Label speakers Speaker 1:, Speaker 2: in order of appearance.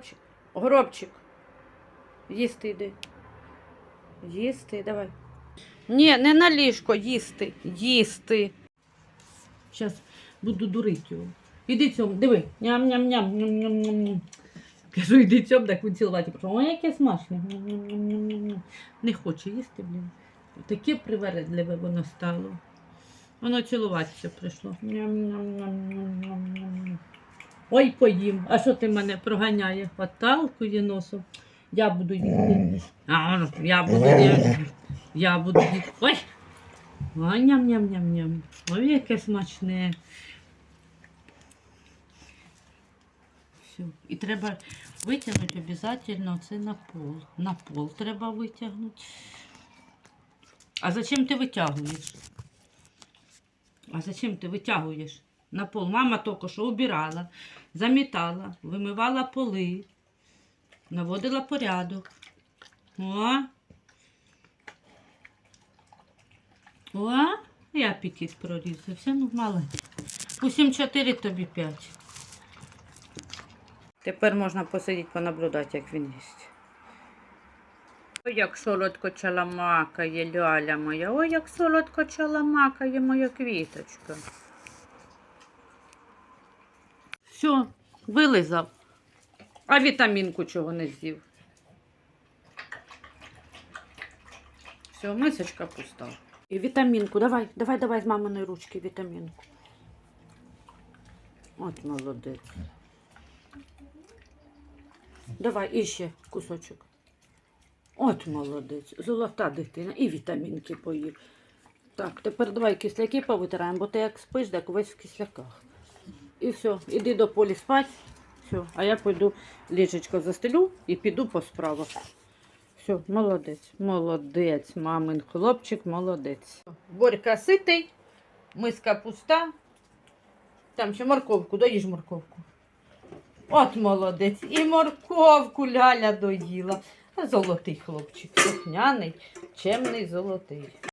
Speaker 1: Горобчик. Горобчик. Їсти йди. Їсти, давай. Ні, не на ліжко, їсти. Їсти. Зараз буду дурити його. Іди цьому, диви. Ням-ням-ням. Кажу, іди цьому, так він цілувати. Ой, яке смачне. Не хоче їсти, блін. Таке привередливе воно стало. Воно цілуватися прийшло. Ням-ням-ням-ням-ням. Ой, поїм. А що ти мене проганяє? Хваталкою носом. Я буду їсти. А, я буду їсти. Я буду їсти. Ой! Ой, ням-ням-ням-ням. Ой, яке смачне. Все. І треба витягнути обов'язково це на пол. На пол треба витягнути. А зачем ти витягуєш? А зачем ти витягуєш на пол? Мама тільки що убирала, замітала, вимивала поли, наводила порядок. О! О, і апетит прорізався. Ну, мало. Усім 4 тобі 5. Тепер можна посидіти, понаблюдати, як він їсть. Ой, як солодко чаламакає, ляля моя. Ой, як солодко чаламакає моя квіточка. Все, вилизав. А вітамінку чого не з'їв. Все, мисочка пуста. І вітамінку, давай, давай, давай з маминої ручки вітамінку. От молодець. Давай іще кусочок. От молодець, золота дитина. І вітамінки поїв. Так, тепер давай кисляки повитираємо, бо ти як спиш, так весь в кисляках. І все, іди до полі спать. Все, а я пойду ліжечко застелю і піду по справах. Все, молодець, молодець, мамин хлопчик, молодець. Борька ситий, миска пуста. Там ще морковку, доїж морковку. От молодець. І морковку ляля доїла. Золотий хлопчик, слухняний, чемний золотий.